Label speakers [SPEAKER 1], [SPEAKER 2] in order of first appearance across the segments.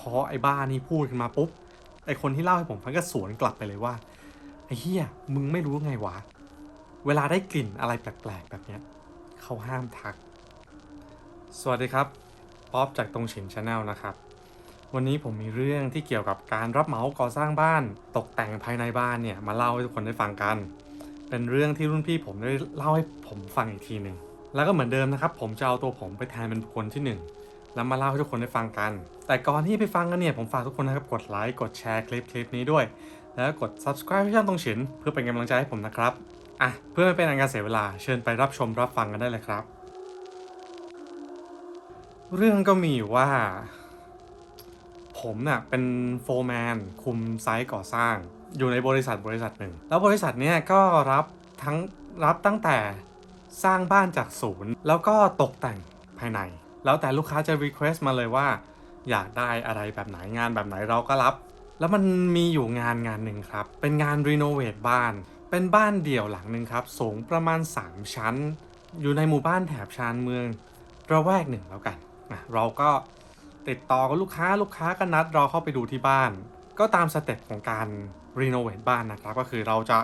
[SPEAKER 1] พอไอ้บ้านี่พูดขึ้นมาปุ๊บไอ้คนที่เล่าให้ผมฟังก็สวนกลับไปเลยว่าไอ้เฮียมึงไม่รู้ไงวะ เวลาได้กลิ่นอะไรแปลกๆแบบเนี้ยเขาห้ามทัก สวัสดีครับป๊อปจากตรงฉินชาแนลนะครับ วันนี้ผมมีเรื่องที่เกี่ยวกับการรับเหมาก่อสร้างบ้าน ตกแต่งภายในบ้านเนี่ยมาเล่าให้ทุกคนได้ฟังกัน เป็นเรื่องที่รุ่นพี่ผมได้เล่าให้ผมฟังอีกทีหนึ่งแล้วก็เหมือนเดิมนะครับ ผมจะเอาตัวผมไปแทนเป็นคคลที่หนึ่ง แล้วมาเล่าให้ทุกคนได้ฟังกัน แต่ก่อนที่ไปฟังกันเนี่ย ผมฝากทุกคนนะครับกดไลค์กดแชร์คลิปคลิปนี้ด้วย แล้วก็กด subscribe ให้ช่องตรงฉิน เพื่อเป็นกำลังใจให้ผมนะครับอะเพื่อไม่เป็นการเสียเวลาเชิญไปรับชมรับฟังกันได้เลยครับ เรื่องก็มีว่า ผมเน่ะเป็นโฟร์แมนคุมไซต์ก่อสร้าง อยู่ในบริษัทบริษัทหนึ่ง แล้วบริษัทเนี้ยก็รับทั้งรับตั้งแต่สร้างบ้านจากศูนย์ แล้วก็ตกแต่งภายใน แล้วแต่ลูกค้าจะ request มาเลยว่า อยากได้อะไรแบบไหนงานแบบไหนเราก็รับ แล้วมันมีอยู่งานงานหนึ่งครับ เป็นงานรีโนเวทบ้าน เป็นบ้านเดี่ยวหลังหนึ่งครับ สูงประมาณ 3 ชั้น อยู่ในหมู่บ้านแถบชานเมืองระแวกหนึ่งแล้วกันนะเราก็ติดต่อกับลูกค้าลูกค้าก็นัดเราเข้าไปดูที่บ้าน ก็ตามสเต็ปของการรีโนเวทบ้านนะครับ ก็คือเราจะ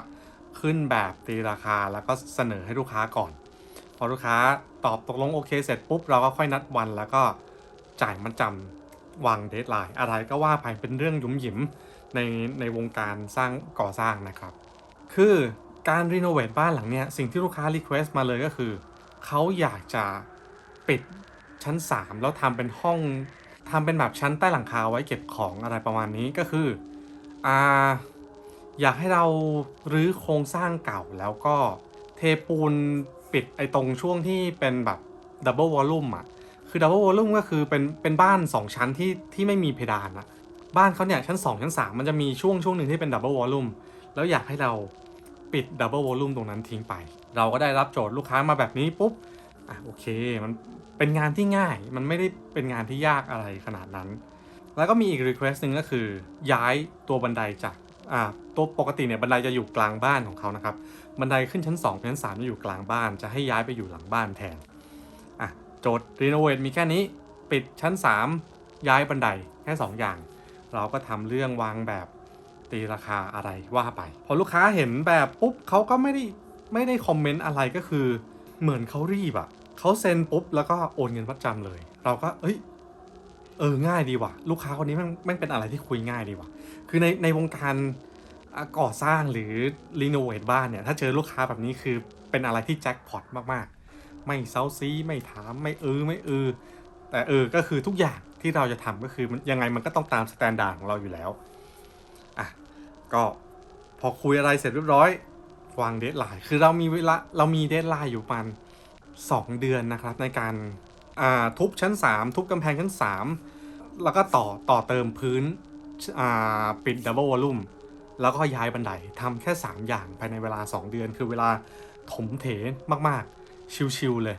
[SPEAKER 1] ขึ้นแบบตีราคาแล้วก็เสนอให้ลูกค้าก่อน พอลูกค้าตอบตกลงโอเคเสร็จปุ๊บเราก็ค่อยนัดวันแล้วก็จ่ายมัดจำวางเดทไลน์อะไรก็ว่าไปเป็นเรื่องยุ่มหยิมในในวงการสร้างก่อสร้างนะครับ คือการรีโนเวทบ้านหลังเนี้ยสิ่งที่ลูกค้ารีเควสต์มาเลยก็คือเขาอยากจะปิดชั้น 3 แล้วทำเป็นห้องทำเป็นแบบชั้นใต้หลังคาไว้เก็บของอะไรประมาณนี้ก็คืออ่าอยากให้เรารื้อโครงสร้างเก่าแล้วก็เทปูน ปิดไอ้ตรงช่วงที่เป็นแบบดับเบิลวอลลุ่มอะ คือดับเบิลวอลลุ่มก็คือเป็นเป็นบ้าน 2 ชั้นที่ที่ไม่มีเพดานอะ บ้านเขาเนี่ยชั้น 2 ชั้น 3 มันจะมีช่วงช่วงหนึ่งที่เป็นดับเบิลวอลลุ่มแล้วอยากให้เราปิดดับเบิลวอลลุ่มตรงนั้นทิ้งไป เราก็ได้รับโจทย์ลูกค้ามาแบบนี้ปุ๊บ อะโอเค มันเป็นงานที่ง่าย มันไม่ได้เป็นงานที่ยากอะไรขนาดนั้น แล้วก็มีอีก request หนึ่งก็คือ ย้ายตัวบันไดจาก อ่า ตัวปกติเนี่ยบันไดจะอยู่กลางบ้านของเขานะครับ บันไดขึ้นชั้น 2 ชั้น3จะอยู่กลางบ้าน จะให้ย้ายไปอยู่หลังบ้านแทนอะโจทย์รีโนเวทมีแค่นี้ ปิดชั้น 3 ย้ายบันไดแค่ 2 อย่าง เราก็ทำเรื่องวางแบบตีราคาอะไรว่าไป พอลูกค้าเห็นแบบปุ๊บเขาก็ไม่ได้ไม่ได้คอมเมนต์อะไรก็คือ เหมือนเขารีบอะเขาเซ็นปุ๊บแล้วก็โอนเงินมัดจำเลย เราก็เอ้ยเออง่ายดีว่ะ ลูกค้าคนนี้แม่งแม่งเป็นอะไรที่คุยง่ายดีว่ะ คือในในวงการ ก่อสร้างหรือรีโนเวทบ้านเนี่ย ถ้าเจอลูกค้าแบบนี้คือเป็นอะไรที่แจ็คพอตมากๆ ไม่เซาซีไม่ถามไม่เออไม่เออแต่เออก็คือทุกอย่างที่เราจะทำก็คือมันยังไงมันก็ต้องตามสแตนดาร์ดของเราอยู่แล้วอะก็พอคุยอะไรเสร็จเรียบร้อยวางเดทไลน์คือเรามีเวลาเรามีเดทไลน์อยู่ประมาณสองเดือนนะครับในการอ่าทุบชั้น 3 ทุบกำแพงชั้น 3 แล้วก็ต่อต่อเติมพื้นอ่าปิดดับเบิลวอลลุ่ม แล้วก็ย้ายบันไดทำแค่ 3 อย่างภายในเวลา 2 เดือน คือเวลาถมเถมากๆ ชิวๆเลย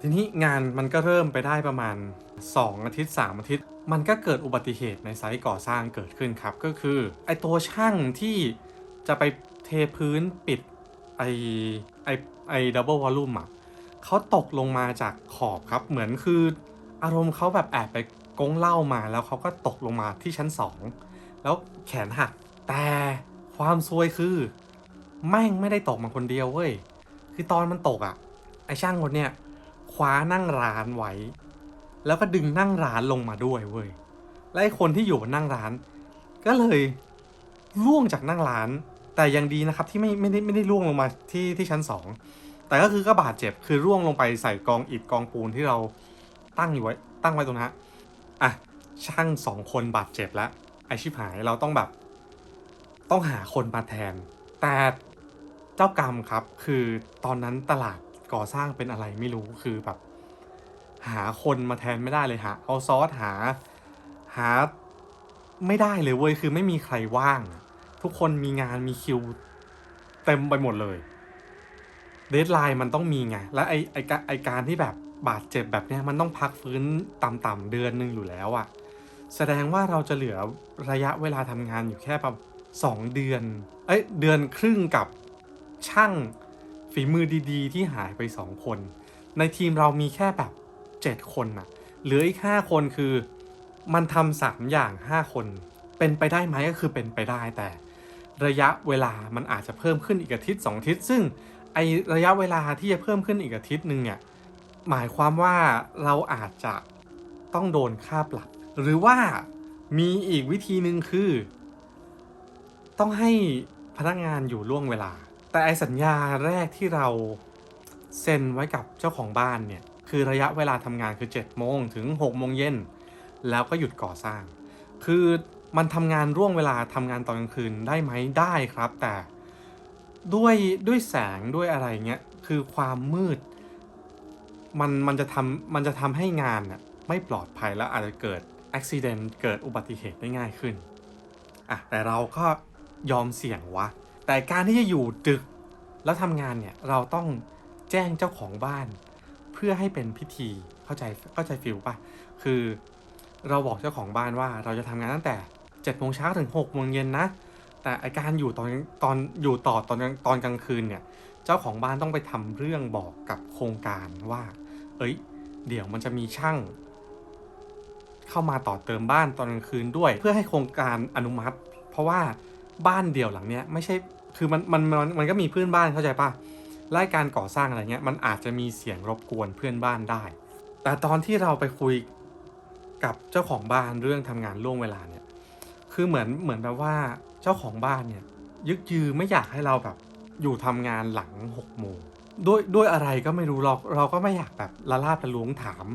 [SPEAKER 1] ทีนี้งานมันก็เริ่มไปได้ประมาณ 2 อาทิตย์ 3 อาทิตย์ มันก็เกิดอุบัติเหตุในไซต์ก่อสร้างเกิดขึ้นครับ ก็คือไอตัวช่างที่จะไปเทพื้นปิดไอไอไอดับเบิลวอลลุ่มอะเขาตกลงมาจากขอบครับ เหมือนคืออารมณ์เขาแบบแอบไปกงเล้ามาแล้วเขาก็ตกลงมาที่ชั้น 2 แล้วแขนหัก แต่ความซวยคือ แม่งไม่ได้ตกมาคนเดียวเว้ย คือตอนมันตกอะ ไอช่างคนเนี้ยคว้านั่งร้านไว้ แล้วก็ดึงนั่งร้านลงมาด้วยเว้ย และไอคนที่อยู่บนนั่งร้าน ก็เลยล่วงจากนั่งร้าน แต่ยังดีนะครับที่ไม่ไม่ได้ไม่ได้ล่วงลงมาที่ที่ชั้นสอง แต่ก็คือก็บาดเจ็บ คือร่วงลงไปใส่กองอิฐกองปูนที่เราตั้งอยู่ไว้ตั้งไว้ตรงนั้นฮะอะช่างสองคนบาดเจ็บแล้วไอชิบหายเราต้องแบบ ต้องหาคนมาแทน แต่เจ้ากรรมครับ คือตอนนั้นตลาดก่อสร้างเป็นอะไรไม่รู้คือแบบ หาคนมาแทนไม่ได้เลยหาเอาซอสหาหาไม่ได้เลยเว้ยคือไม่มีใครว่าง ทุกคนมีงานมีคิวเต็มไปหมดเลยเดทไลน์มันต้องมีไง และไอไอกะไอการที่แบบบาดเจ็บแบบเนี้ยมันต้องพักฟื้นต่ำๆเดือนนึงอยู่แล้วอะแสดงว่าเราจะเหลือระยะเวลาทำงานอยู่แค่ ประมาณสองเดือน เอ้ยเดือนครึ่งกับช่างฝีมือดีๆ ที่หายไปสองคน ในทีมเรามีแค่แบบเจ็ดคนน่ะเหลืออีกห้าคนคือมันทำสามอย่างห้าคน เป็นไปได้ไหมก็คือเป็นไปได้แต่ ระยะเวลามันอาจจะเพิ่มขึ้นอีกอาทิตย์สองอาทิตย์ซึ่งไอระยะเวลาที่จะเพิ่มขึ้นอีกอาทิตย์หนึ่งเนี่ยหมายความว่าเราอาจจะต้องโดนค่าปรับ หรือว่ามีอีกวิธีหนึ่งคือ ต้องให้พนักงานอยู่ล่วงเวลา แต่ไอสัญญาแรกที่เราเซ็นไว้กับเจ้าของบ้านเนี่ยคือระยะเวลาทำงานคือ7โมงถึง6โมงเย็นแล้วก็หยุดก่อสร้าง คือมันทำงานร่วงเวลาทำงานตอนกลางคืนได้ไหมได้ครับ แต่ด้วยด้วยแสงด้วยอะไรเงี้ยคือความมืด มันมันจะทำมันจะทำให้งานน่ะไม่ปลอดภัยแล้วอาจจะเกิดอุบิเหตุเกิดอุบัติเหตุได้ง่ายขึ้นอะแต่เราก็ ยอมเสี่ยงวะ แต่การที่จะอยู่ดึกแล้วทำงานเนี่ยเราต้องแจ้งเจ้าของบ้าน เพื่อให้เป็นพิธีเข้าใจเข้าใจฟิลป่ะ คือเราบอกเจ้าของบ้านว่าเราจะทำงานตั้งแต่7จ็ดโมงเช้าถึง6กโมงเย็นนะ แต่ไอการอยู่ตอนตอนอยู่ต่อตอนตอนกลางคืนเนี่ย เจ้าของบ้านต้องไปทำเรื่องบอกกับโครงการว่า เอ้ย เดี๋ยวมันจะมีช่าง เข้ามาต่อเติมบ้านตอนกลางคืนด้วย เพื่อให้โครงการอนุมัติ เพราะว่า บ้านเดี่ยวหลังเนี้ยไม่ใช่คือมันมันมันมันก็มีเพื่อนบ้านเข้าใจปะไล่การก่อสร้างอะไรเงี้ยมันอาจจะมีเสียงรบกวนเพื่อนบ้านได้ แต่ตอนที่เราไปคุยกับเจ้าของบ้านเรื่องทำงานล่วงเวลาเนี่ยคือเหมือนเหมือนแบบว่าเจ้าของบ้านเนี่ยยึกยือไม่อยากให้เราแบบอยู่ทำงานหลังหกโมงด้วยด้วยอะไรก็ไม่รู้เราเราก็ไม่อยากแบบละลาบละลวงถาม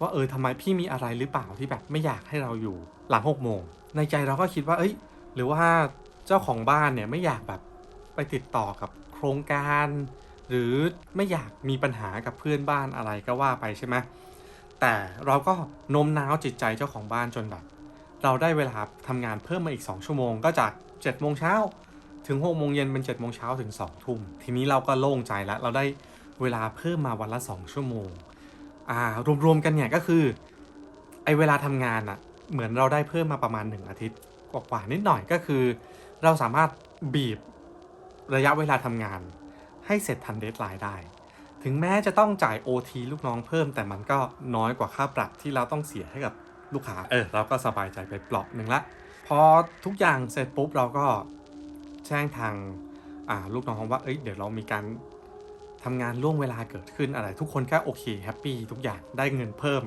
[SPEAKER 1] ว่าเออทำไมพี่มีอะไรหรือเปล่าที่แบบไม่อยากให้เราอยู่หลังหกโมงในใจเราก็คิดว่าเอ้ย หรือว่า เจ้าของบ้านเนี่ยไม่อยากแบบไปติดต่อกับโครงการ หรือไม่อยากมีปัญหากับเพื่อนบ้านอะไรก็ว่าไปใช่ไหมแต่เราก็โน้มน้าวจิตใจเจ้าของบ้านจนแบบ เราได้เวลาทำงานเพิ่มมาอีก 2 ชั่วโมงก็จาก7โมงเช้าถึง6โมงเย็นเป็น7โมงเช้าถึง2ทุ่มทีนี้เราก็โล่งใจแล้วเราได้เวลาเพิ่มมาวันละ 2 ชั่วโมงอ่ารวมๆกันเนี่ยก็คือไอเวลาทำงานอะเหมือนเราได้เพิ่มมาประมาณ 1 อาทิตย์กว่าๆนิดหน่อยก็คือ เราสามารถบีบระยะเวลาทำงาน ให้เสร็จทันเดทไลน์ได้ ถึงแม้จะต้องจ่าย OT ลูกน้องเพิ่ม แต่มันก็น้อยกว่าค่าปรับที่เราต้องเสียให้กับลูกค้า เออเราก็สบายใจไปเปลาะหนึ่งละ พอทุกอย่างเสร็จปุ๊บเราก็แจ้งทางอ่าลูกน้องว่า เอ้ย เดี๋ยวเรามีการทำงานล่วงเวลาเกิดขึ้นอะไร ทุกคนก็โอเคแฮปปี้ทุกอย่างได้เงินเพิ่ม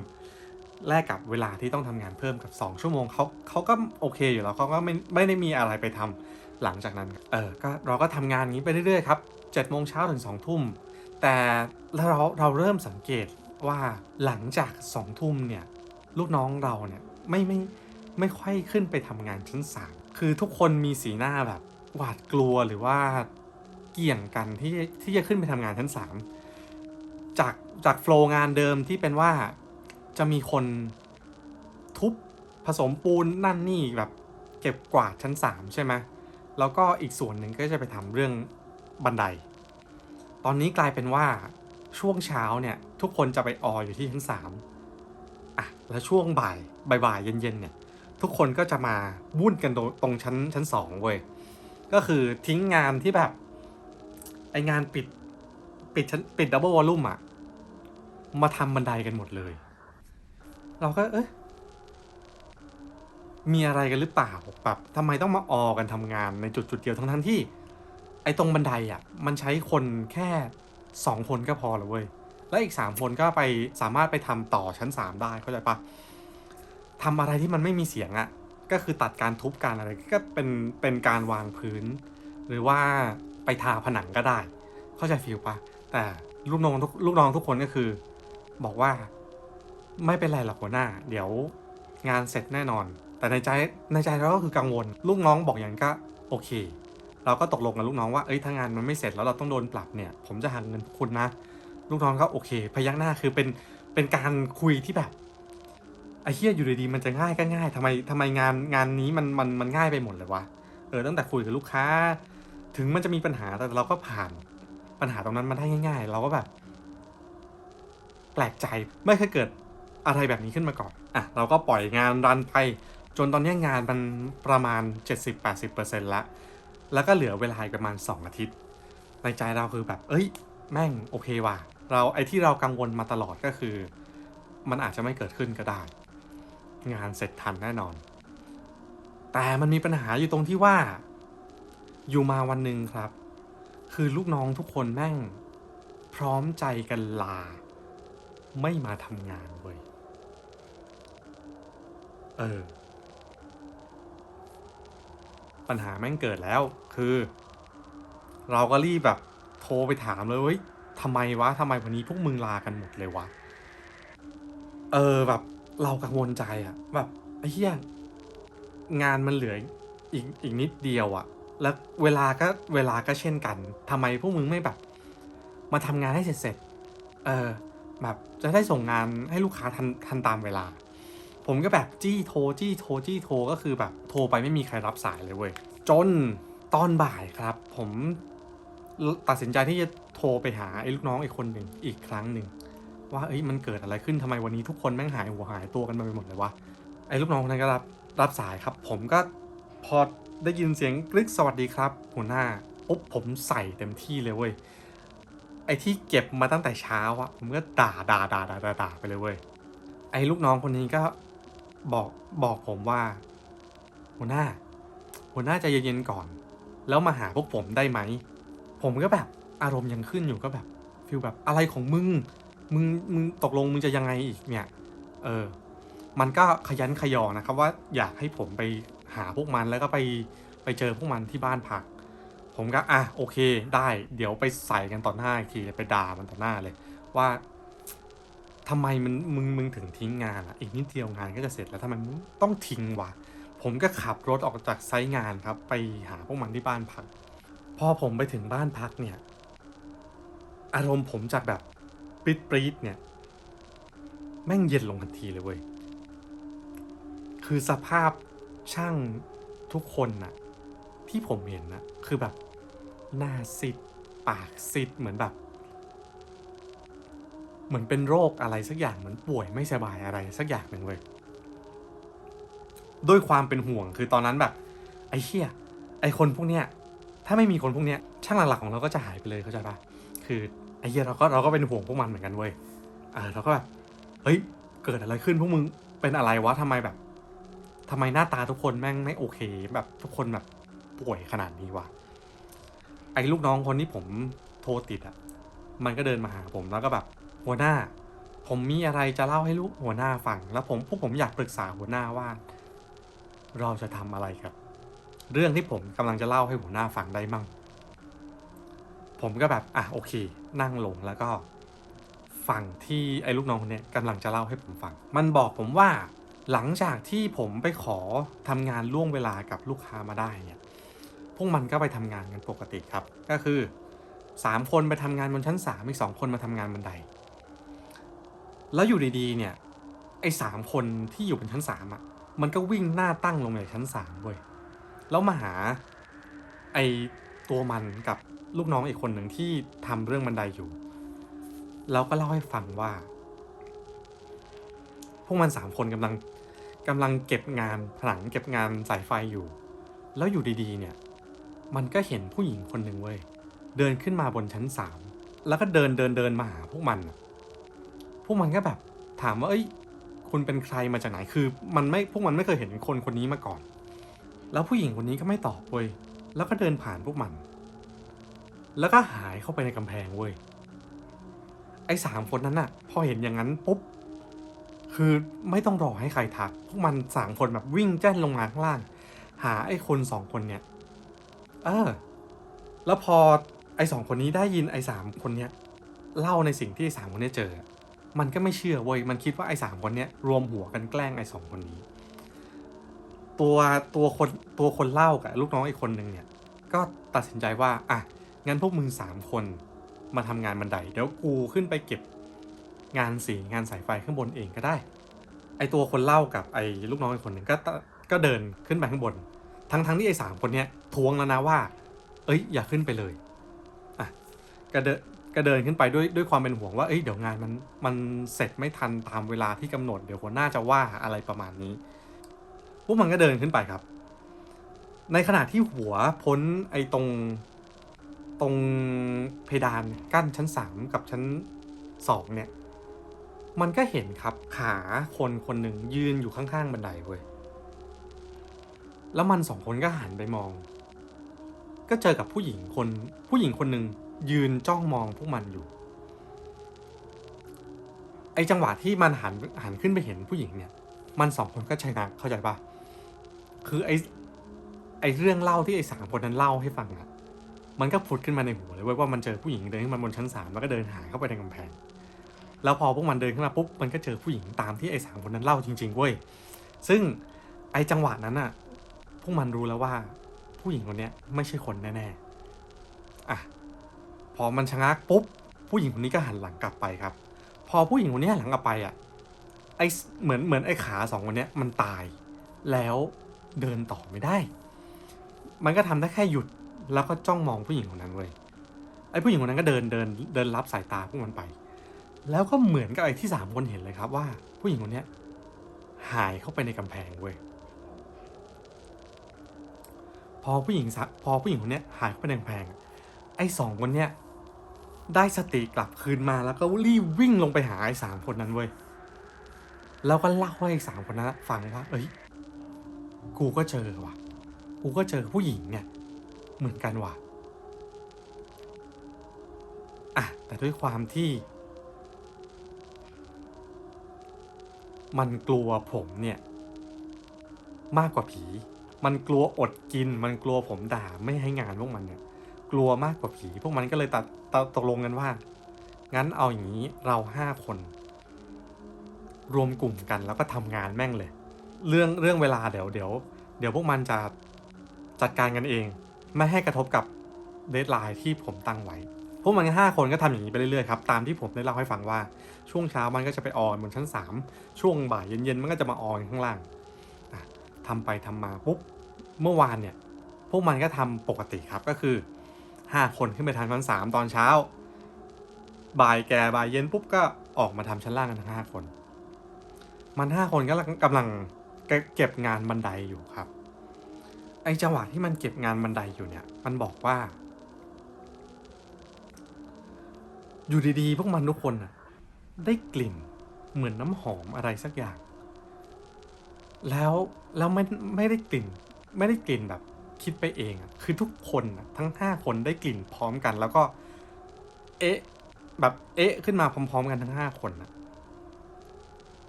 [SPEAKER 1] แลกกับเวลาที่ต้องทำงานเพิ่มกับ 2 ชั่วโมงเขาเขาก็โอเคอยู่แล้วเขาก็ไม่ไม่ได้มีอะไรไปทำหลังจากนั้นเออก็เราก็ทำงานอย่างนี้ไปเรื่อยๆครับ7โมงเช้าถึง2ทุ่มแต่เราเราเริ่มสังเกตว่าหลังจากสองทุ่มเนี่ยลูกน้องเราเนี่ยไม่ไม่ไม่ค่อยขึ้นไปทำงานชั้นสามคือทุกคนมีสีหน้าแบบหวาดกลัวหรือว่าเกี่ยงกันที่ที่จะขึ้นไปทำงานชั้นสามจากจากโฟล์งานเดิมที่เป็นว่า จะมีคนทุบผสมปูนนั่นนี่แบบเก็บกวาดชั้นสามใช่ไหมแล้วก็อีกส่วนหนึ่งก็จะไปทำเรื่องบันได ตอนนี้กลายเป็นว่าช่วงเช้าเนี่ยทุกคนจะไปอออยู่ที่ชั้นสามอะแล้วช่วงบ่ายบ่ายๆเย็นๆเนี่ยทุกคนก็จะมาวุ่นกันตรงตรงชั้นชั้นสองเว้ย ก็คือทิ้งงานที่แบบ ไองานปิด ปิดชั้นปิดดับเบิลวอลลุ่มอะมาทำบันไดกันหมดเลย เราก็เอ๊ะมีอะไรกันหรือเปล่าแบบทำไมต้องมาออกันทำงานในจุดจุดๆเดียวทั้งทั้งที่ ไอ้ตรงบันไดอะ มันใช้คนแค่สองคนก็พอแล้วเว้ยแล้วอีกสามคนก็ไปสามารถไปทำต่อชั้นสามได้เข้าใจปะทำอะไรที่มันไม่มีเสียงอะก็คือตัดการทุบการอะไรก็เป็นเป็นการวางพื้น หรือว่าไปทาผนังก็ได้ เข้าใจฟิลปะแต่ลูกน้องทุกลูกน้องทุกคนก็คือ บอกว่า ไม่เป็นไรหรอกหัวหน้า เดี๋ยวงานเสร็จแน่นอน แต่ในใจในใจเราก็คือกังวล ลูกน้องบอกอย่างก็โอเค เราก็ตกลงกับลูกน้องว่าเอ้ยถ้างานมันไม่เสร็จแล้วเราต้องโดนปรับเนี่ย ผมจะหักเงินคุณนะ ลูกน้องก็โอเค พยักหน้าคือเป็นเป็นการคุยที่แบบไอ้เฮียอยู่ดีๆมันจะง่ายก็ง่ายทำไมทำไมงานงานนี้มันมันมันง่ายไปหมดเลยวะเออตั้งแต่คุยกับลูกค้า ถึงมันจะมีปัญหาแต่เราก็ผ่านปัญหาตรงนั้นมาได้ง่าย ๆ เราก็แบบ แปลกใจไม่เคยเกิด อะไรแบบนี้ขึ้นมาก่อนอะเราก็ปล่อยงานรันไป จนตอนนี้งานมันประมาณ 70-80%ละแล้วก็เหลือเวลาประมาณ 2 อาทิตย์ ในใจเราคือแบบ เอ้ย แม่งโอเคว่ะ เราไอ้ที่เรากังวลมาตลอดก็คือ มันอาจจะไม่เกิดขึ้นก็ได้ งานเสร็จทันแน่นอน แต่มันมีปัญหาอยู่ตรงที่ว่า อยู่มาวันหนึ่งครับ คือลูกน้องทุกคนแม่ง พร้อมใจกันลา ไม่มาทำงานเว้ย เออ ปัญหาแม่งเกิดแล้วคือ เราก็รีบแบบโทรไปถามเลยเว้ยทำไมวะทำไมวันนี้พวกมึงลากันหมดเลยวะ เออแบบเรากังวลใจอะแบบไอ้เหี้ยงานมันเหลืออีกอีกนิดเดียวอะแล้วเวลาก็เวลาก็เช่นกันทำไมพวกมึงไม่แบบ มาทำงานให้เสร็จเสร็จ เออ แบบจะได้ส่งงานให้ลูกค้าทันทันตามเวลา ผมก็แบบจี้โทรจี้โทรจี้โทรก็คือแบบโทรไปไม่มีใครรับสายเลยเว้ยจนตอนบ่ายครับ ผมตัดสินใจที่จะโทรไปหาไอ้ลูกน้องอีกคนหนึ่งอีกครั้งหนึ่งว่าเอ้ยมันเกิดอะไรขึ้นทำไมวันนี้ทุกคนแม่งหายหัวหายตัวกันไปหมดเลยวะไอ้ลูกน้องคนนั้นก็รับรับสายครับ ผมก็พอได้ยินเสียงกรึกสวัสดีครับ หัวหน้าปุ๊บผมใส่เต็มที่เลยเว้ย อ้ที่เก็บมาตั้งแต่เช้าอะผมก็ด่าด่าด่าด่าด่าด่าไปเลยเว้ย ไอ้ลูกน้องคนนี้ก็บอกบอกผมว่าหัวหน้าหัวหน้าใจเย็นๆก่อน แล้วมาหาพวกผมได้ไหม ผมก็แบบอารมณ์ยังขึ้นอยู่ก็แบบฟีลแบบอะไรของมึง มึงมึงตกลงมึงจะยังไงอีกเนี่ย เออ มันก็ขยันขยอนะครับว่าอยากให้ผมไปหาพวกมันแล้วก็ไปไปเจอพวกมันที่บ้านพัก ผมก็อะโอเคได้ เดี๋ยวไปใส่กันต่อหน้าอีกทีไปด่ามันต่อหน้าเลย ว่าทำไมมันมึงมึงถึงทิ้งงานอะ อีกนิดเดียวงานก็จะเสร็จแล้วทำไมมึงต้องทิ้งวะผมก็ขับรถออกจากไซต์งานครับ ไปหาพวกมันที่บ้านพัก พอผมไปถึงบ้านพักเนี่ย อารมณ์ผมจากแบบปรี๊ดปรีดเนี่ย แม่งเย็นลงทันทีเลยเว้ย คือสภาพช่างทุกคนน่ะ ที่ผมเห็นนะคือแบบ หน้าซิดปากซิดเหมือนแบบ เหมือนเป็นโรคอะไรสักอย่างเหมือนป่วยไม่สบายอะไรสักอย่างหนึ่งเว้ยด้วยความเป็นห่วงคือตอนนั้นแบบ ไอ้เหี้ยไอ้คนพวกเนี้ยถ้าไม่มีคนพวกเนี้ยช่างหลักๆของเราก็จะหายไปเลยเข้าใจปะคือไอ้เหี้ยเราก็เราก็เป็นห่วงพวกมันเหมือนกันเว้ยเออเราก็แบบเฮ้ยเกิดอะไรขึ้นพวกมึงเป็นอะไรวะทำไมแบบทำไมหน้าตาทุกคนแม่งไม่โอเค แบบทุกคนแบบป่วยขนาดนี้วะ ไอ้ลูกน้องคนที่ผมโทรติดอะมันก็เดินมาหาผมแล้วก็แบบหัวหน้า ผมมีอะไรจะเล่าให้ลูกหัวหน้าฟัง แล้วผมพวกผมอยากปรึกษาหัวหน้าว่า เราจะทำอะไรครับ เรื่องที่ผมกำลังจะเล่าให้หัวหน้าฟังได้มั่ง ผมก็แบบอะโอเค นั่งลงแล้วก็ฟังที่ไอ้ลูกน้องคนนี้กำลังจะเล่าให้ผมฟัง มันบอกผมว่าหลังจากที่ผมไปขอทำงานล่วงเวลากับลูกค้ามาได้เนี่ย วกมันก็ไปทำงานกันปกติครับ ก็คือสามคนไปทำงานบนชั้นสามอีกสองคนมาทำงานบันได แล้วอยู่ดีๆเนี่ยไอ้สามคนที่อยู่บนชั้นสามอะมันก็วิ่งหน้าตั้งลงมาจากชั้นสามเว้ยแล้วมาหาไอตัวมันกับลูกน้องอีกคนหนึ่งที่ทำเรื่องบันไดอยู่ แล้วก็เล่าให้ฟังว่า พวกมันสามคนกำลังกำลังเก็บงานผนังเก็บงานสายไฟอยู่ แล้วอยู่ดีๆเนี่ย มันก็เห็นผู้หญิงคนหนึ่งเว้ยเดินขึ้นมาบนชั้นสามแล้วก็เดินเดินเดินมาหาพวกมัน พวกมันก็แบบ ถามว่า เอ้ย คุณเป็นใครมาจากไหนคือ มันไม่พวกมันไม่เคยเห็นคนคนนี้มาก่อน แล้วผู้หญิงคนนี้ก็ไม่ตอบเว้ยแล้วก็เดินผ่านพวกมัน แล้วก็หายเข้าไปในกำแพงเว้ยไอ้สามคนนั้นน่ะพอเห็นอย่างนั้นปุ๊บคือไม่ต้องรอให้ใครทัก พวกมันสามคนแบบวิ่งแจ้นลงมาข้างล่าง หาไอ้คนสองคนเนี่ย เออ แล้วพอไอ้สองคนนี้ได้ยินไอ้สามคนเนี้ยเล่าในสิ่งที่ไอ้สามคนเนี้ยเจอ มันก็ไม่เชื่อเว้ย มันคิดว่าไอ้สามคนเนี้ยรวมหัวกันแกล้งไอ้สองคนนี้ ตัวตัวคนตัวคนเล่ากับลูกน้องอีกคนหนึ่งเนี่ย ก็ตัดสินใจว่าอะงั้นพวกมึงสามคนมาทำงานบันได เดี๋ยวกูขึ้นไปเก็บงานสีงานสายไฟข้างบนเองก็ได้ ไอตัวคนเล่ากับไอลูกน้องอีกคนหนึ่งก็ตก็เดินขึ้นไปข้างบน ทั้งทั้งที่ไอ้สามคนเนี้ยทวงแล้วนะว่า เอ้ย อย่าขึ้นไปเลยอะก็เดินก็เดินขึ้นไปด้วยด้วยความเป็นห่วงว่า เอ้ย เดี๋ยวงานมันมันเสร็จไม่ทันตามเวลาที่กำหนด เดี๋ยวหัวหน้าจะว่าอะไรประมาณนี้ พวกมันก็เดินขึ้นไปครับ ในขณะที่หัวพ้นไอ้ตรงตรงเพดานกั้นชั้นสามกับชั้นสองเนี่ย มันก็เห็นครับขาคนคนหนึ่งยืนอยู่ข้างๆบันไดเว้ย แล้วมันสองคนก็หันไปมอง ก็เจอกับผู้หญิงคนผู้หญิงคนหนึ่งยืนจ้องมองพวกมันอยู่ ไอจังหวะที่มันหันหันขึ้นไปเห็นผู้หญิงเนี่ย มันสองคนก็ชะงักเข้าใจปะคือไอไอเรื่องเล่าที่ไอสามคนนั้นเล่าให้ฟังอะมันก็ผุดขึ้นมาในหัวเลยว่ามันเจอผู้หญิงเดินขึ้นมาบนชั้นสามแล้วก็เดินหายเข้าไปในกำแพง แล้วพอพวกมันเดินขึ้นมาปุ๊บมันก็เจอผู้หญิงตามที่ไอสามคนนั้นเล่าจริง ๆเว้ย ซึ่งไอจังหวะนั้นอะ วกมันรู้แล้วว่า ผู้หญิงคนนี้ไม่ใช่คนแน่ๆอะพอมันชะงักปุ๊บผู้หญิงคนนี้ก็หันหลังกลับไปครับ พอผู้หญิงคนนี้หันหลังกลับไปอะไอเหมือนเหมือนไอขาสองคนนี้มันตาย แล้วเดินต่อไม่ได้ มันก็ทำได้แค่หยุดแล้วก็จ้องมองผู้หญิงคนนั้นเว้ยไอผู้หญิงคนนั้นก็เดินเดินเดินรับสายตาพวกมันไป แล้วก็เหมือนกับไอที่สามคนเห็นเลยครับว่า ผู้หญิงคนนี้หายเข้าไปในกำแพงเว้ย พอผู้หญิงสะพอผู้หญิงคนเนี้ยหายเข้าไปในกำแพงไอ้สองคนเนี้ยได้สติกลับคืนมาแล้วก็รีบวิ่งลงไปหาไอ้สามคนนั้นเว้ยแล้วก็เล่าให้ไอ้สามคนนั้นฟังว่าเอ้ยกูก็เจอว่ะ กูก็เจอผู้หญิงเนี่ย เหมือนกันว่ะอะแต่ด้วยความที่ มันกลัวผมเนี่ย มากกว่าผี มันกลัวอดกิน มันกลัวผมด่าไม่ให้งานพวกมันเนี่ย กลัวมากกว่าผี พวกมันก็เลยตัดตตกลงกันว่า งั้นเอาอย่างนี้เราห้าคน รวมกลุ่มกันแล้วก็ทำงานแม่งเลย เรื่องเรื่องเวลาเดี๋ยวเดี๋ยวเดี๋ยวพวกมันจะจัดการกันเอง ไม่ให้กระทบกับเดทไลน์ที่ผมตั้งไว้ พวกมันห้าคนก็ทำอย่างนี้ไปเรื่อยๆครับ ตามที่ผมได้เล่าให้ฟังว่า ช่วงเช้ามันก็จะไปออนบนชั้นสามช่วงบ่ายเย็นๆมันก็จะมาออนข้างล่าง ทำไปทำมาปุ๊บเมื่อวานเนี่ยพวกมันก็ทำปกติครับก็คือห้าคนขึ้นไปทำชั้นสามตอนเช้า บ่ายแก่บ่ายเย็นปุ๊บก็ออกมาทำชั้นล่างกันทั้งห้าคน มันห้าคนก็กำลังเก็บงานบันไดอยู่ครับไอจังหวะที่มันเก็บงานบันไดอยู่เนี่ย มันบอกว่า อยู่ดีๆ พวกมันทุกคนน่ะได้กลิ่นเหมือนน้ำหอมอะไรสักอย่าง แล้ว แล้วไม่ไม่ได้กลิ่น ไม่ได้กลิ่นแบบ คิดไปเองอะคือทุกคนน่ะทั้งห้าคนได้กลิ่นพร้อมกัน แล้วก็ เอ๊ะ แบบเอ๊ะ ขึ้นมาพร้อม ๆ กันทั้งห้าคนนะ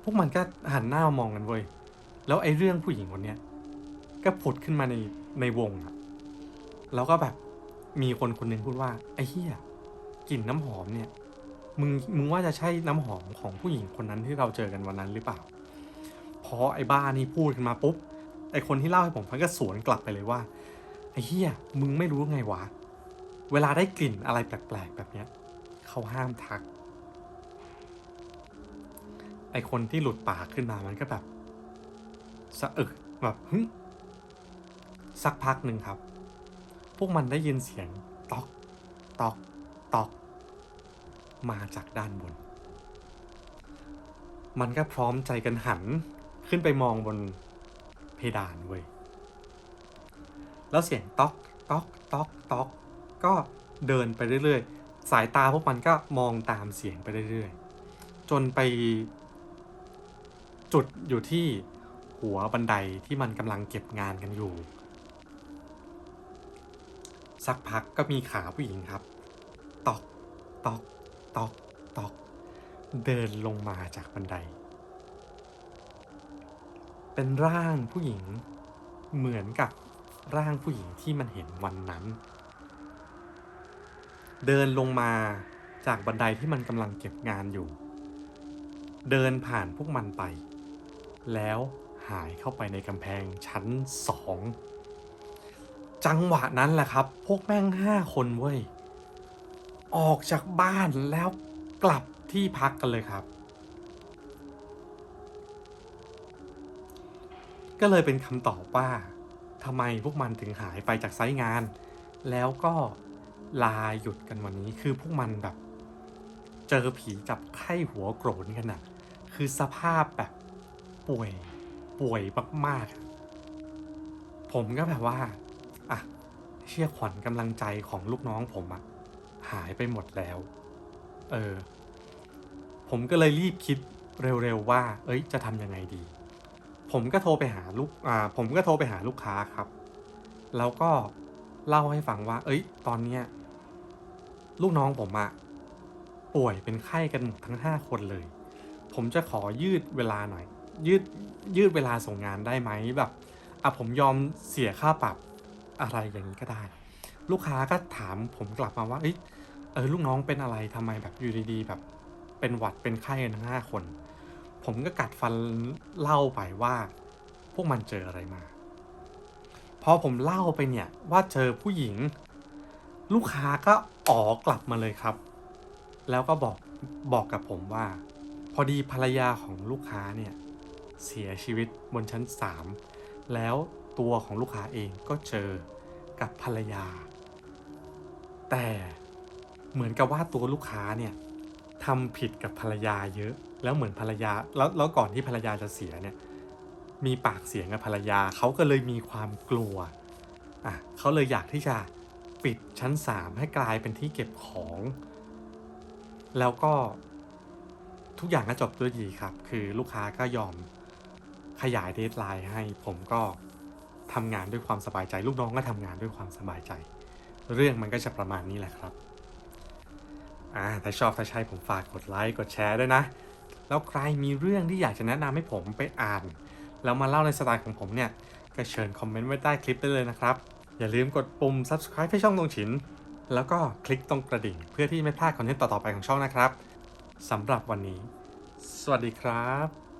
[SPEAKER 1] พวกมันก็หันหน้ามามองกันเว้ยแล้วไอ้เรื่องผู้หญิงคนเนี้ยก็ผุดขึ้นมาในในวงอะแล้วก็แบบมีคนคนหนึ่งพูดว่า ไอ้เหี้ยกลิ่นน้ำหอมเนี่ย มึงมึงว่าจะใช่น้ำหอมของผู้หญิงคนนั้นที่เราเจอกันวันนั้นหรือเปล่า อไอ้บ้านี่พูดขึ้นมาปุ๊บไอ้คนที่เล่าให้ผมมันก็สวนกลับไปเลยว่าไอ้เหี้ยมึงไม่รู้ไงวะ เวลาได้กลิ่นอะไรแปลกๆแบบเนี้ยเขาห้ามทัก ไอคนที่หลุดปากขึ้นมามันก็แบบสะอึกแบบหึสักพักหนึ่งครับ พวกมันได้ยินเสียงตอกตอกตอก มาจากด้านบน มันก็พร้อมใจกันหัน ขึ้นไปมองบนเพดานเว้ย แล้วเสียงต๊อกต๊อกต๊อกต๊อก ก็เดินไปเรื่อยๆ สายตาพวกมันก็มองตามเสียงไปเรื่อยๆ จนไปจุดอยู่ที่หัวบันไดที่มันกำลังเก็บงานกันอยู่ สักพักก็มีขาผู้หญิงครับ ตอก ตอก ตอก ตอก เดินลงมาจากบันได เป็นร่างผู้หญิงเหมือนกับร่างผู้หญิงที่มันเห็นวันนั้น เดินลงมาจากบันไดที่มันกำลังเก็บงานอยู่ เดินผ่านพวกมันไป แล้วหายเข้าไปในกำแพงชั้นสองจังหวะนั้นแหละครับ พวกแม่งห้าคนเว้ย ออกจากบ้านแล้วกลับที่พักกันเลยครับ ก็เลยเป็นคำตอบว่าทำไมพวกมันถึงหายไปจากไซต์งาน แล้วก็ลาหยุดกันวันนี้คือพวกมันแบบ เจอผีจับไข้หัวโกรนกันอะคือสภาพแบบป่วยป่วยมากๆ ผมก็แบบว่าอะเชื่อขวัญกำลังใจของลูกน้องผมอะหายไปหมดแล้ว เออผผมก็เลยรีบคิดเร็วๆว่า เอ้ย จะทำยังไงดี ผมก็โทรไปหาลูกอ่าผมก็โทรไปหาลูกค้าครับ แล้วก็เล่าให้ฟังว่า เอ้ย ตอนเนี้ยลูกน้องผมอะป่วยเป็นไข้กันหมดทั้งห้าคนเลย ผมจะขอยืดเวลาหน่อย ยืดยืดเวลาส่งงานได้ไหมแบบอะผมยอมเสียค่าปรับอะไรอย่างนี้ก็ได้ ลูกค้าก็ถามผมกลับมาว่าเอ้ยเออลูกน้องเป็นอะไรทำไมแบบอยู่ดีๆแบบเป็นหวัดเป็นไข้กันทั้งห้าคน ผมก็กัดฟันเล่าไปว่า พวกมันเจออะไรมาพอผมเล่าไปเนี่ยว่าเจอผู้หญิง ลูกค้าก็อ๋อกลับมาเลยครับ แล้วก็บอกบอกกับผมว่า พอดีภรรยาของลูกค้าเนี่ยเสียชีวิตบนชั้นสามแล้วตัวของลูกค้าเองก็เจอกับภรรยา แต่เหมือนกับว่าตัวลูกค้าเนี่ยทำผิดกับภรรยาเยอะ แล้วเหมือนภรรยาแล้วแล้วก่อนที่ภรรยาจะเสียเนี่ยมีปากเสียงกับภรรยาเขาก็เลยมีความกลัวอะเขาเลยอยากที่จะปิดชั้นสามให้กลายเป็นที่เก็บของ แล้วก็ทุกอย่างก็จบด้วยดีครับ คือลูกค้าก็ยอมขยายเดทไลน์ให้ ผมก็ทำงานด้วยความสบายใจ ลูกน้องก็ทำงานด้วยความสบายใจ เรื่องมันก็จะประมาณนี้แหละครับอ่าถ้าชอบถ้าใช่ผมฝากกดไลค์กดแชร์ด้วยนะ แล้วใครมีเรื่องที่อยากจะแนะนำให้ผมไปอ่าน แล้วมาเล่าในสไตล์ของผมเนี่ย ก็เชิญคอมเมนต์ไว้ใต้คลิปได้เลยนะครับ อย่าลืมกดปุ่ม subscribe ให้ช่องตรงฉิน แล้วก็คลิกตรงกระดิ่ง เพื่อที่ไม่พลาดคอนเทนต์ต่อๆไปของช่องนะครับสำหรับวันนี้ สวัสดีครับ